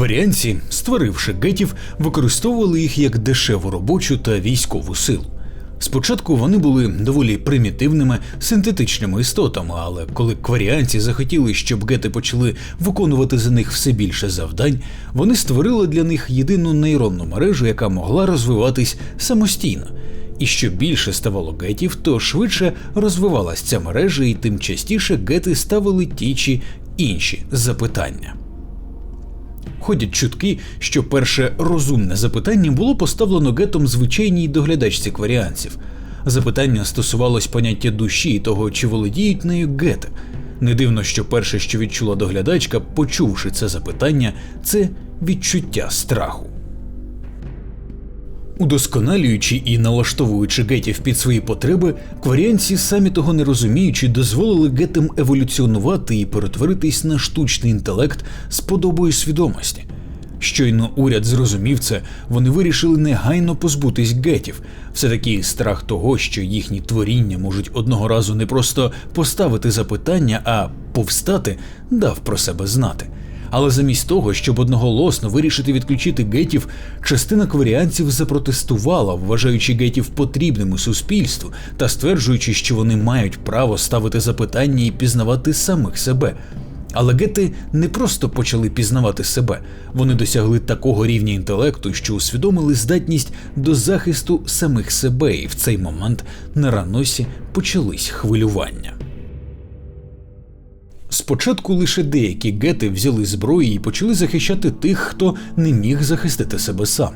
Кваріанці, створивши гетів, використовували їх як дешеву робочу та військову силу. Спочатку вони були доволі примітивними синтетичними істотами, але коли кваріанці захотіли, щоб гети почали виконувати за них все більше завдань, вони створили для них єдину нейронну мережу, яка могла розвиватись самостійно. І що більше ставало гетів, то швидше розвивалась ця мережа, і тим частіше гети ставили ті чи інші запитання. Ходять чутки, що перше розумне запитання було поставлено гетом звичайній доглядачці кваріанців. Запитання стосувалось поняття душі і того, чи володіють нею гети. Не дивно, що перше, що відчула доглядачка, почувши це запитання, це відчуття страху. Удосконалюючи і налаштовуючи гетів під свої потреби, кваріанці, самі того не розуміючи, дозволили гетам еволюціонувати і перетворитись на штучний інтелект з подобою свідомості. Щойно уряд зрозумів це, вони вирішили негайно позбутись гетів. Все таки страх того, що їхні творіння можуть одного разу не просто поставити запитання, а повстати, дав про себе знати. Але замість того, щоб одноголосно вирішити відключити гетів, частина кваріанців запротестувала, вважаючи гетів потрібними суспільству та стверджуючи, що вони мають право ставити запитання і пізнавати самих себе. Але гети не просто почали пізнавати себе, вони досягли такого рівня інтелекту, що усвідомили здатність до захисту самих себе, і в цей момент на раносі почались хвилювання. Спочатку лише деякі гети взяли зброї і почали захищати тих, хто не міг захистити себе сам.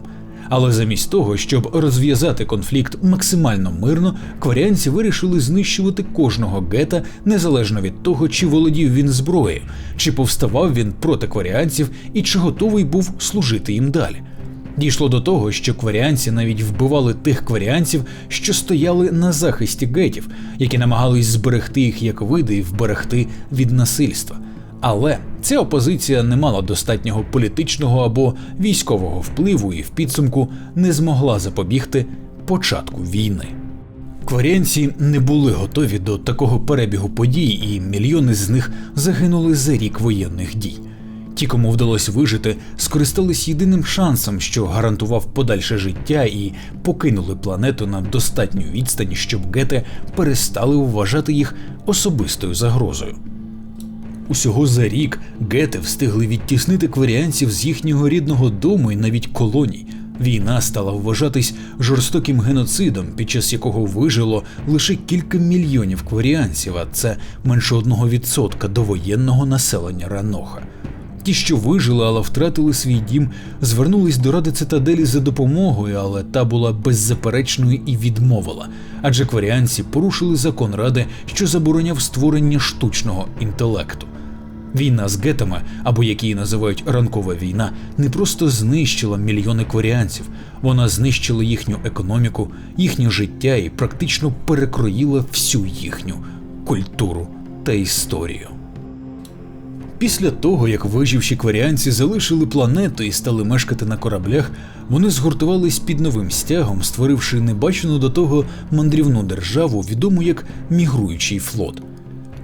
Але замість того, щоб розв'язати конфлікт максимально мирно, кваріанці вирішили знищувати кожного гета незалежно від того, чи володів він зброєю, чи повставав він проти кваріанців і чи готовий був служити їм далі. Дійшло до того, що кваріанці навіть вбивали тих кваріанців, що стояли на захисті гетів, які намагались зберегти їх як види і вберегти від насильства. Але ця опозиція не мала достатнього політичного або військового впливу і в підсумку не змогла запобігти початку війни. Кваріанці не були готові до такого перебігу подій, і мільйони з них загинули за рік воєнних дій. Ті, кому вдалося вижити, скористались єдиним шансом, що гарантував подальше життя, і покинули планету на достатню відстань, щоб гети перестали вважати їх особистою загрозою. Усього за рік гети встигли відтіснити кваріанців з їхнього рідного дому і навіть колоній. Війна стала вважатись жорстоким геноцидом, під час якого вижило лише кілька мільйонів кваріанців, а це менше одного відсотка довоєнного населення Раноха. Ті, що вижили, але втратили свій дім, звернулись до ради цитаделі за допомогою, але та була беззаперечною і відмовила. Адже кваріанці порушили закон ради, що забороняв створення штучного інтелекту. Війна з гетами, або як її називають ранкова війна, не просто знищила мільйони кваріанців, вона знищила їхню економіку, їхнє життя і практично перекроїла всю їхню культуру та історію. Після того, як виживші кваріанці залишили планету і стали мешкати на кораблях, вони згуртувались під новим стягом, створивши небачену до того мандрівну державу, відому як мігруючий флот.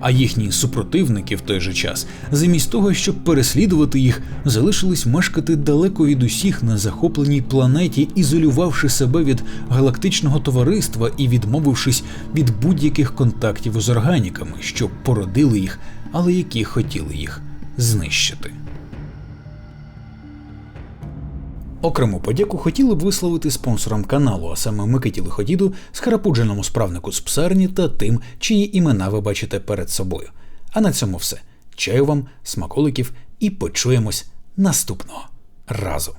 А їхні супротивники в той же час, замість того, щоб переслідувати їх, залишились мешкати далеко від усіх на захопленій планеті, ізолювавши себе від галактичного товариства і відмовившись від будь-яких контактів з органіками, що породили їх, але які хотіли їх знищити. Окрему подяку хотіли б висловити спонсорам каналу, а саме Микиті Лиходіду, схарапудженому справнику з псарні та тим, чиї імена ви бачите перед собою. А на цьому все. Чаю вам, смаколиків і почуємось наступного разу.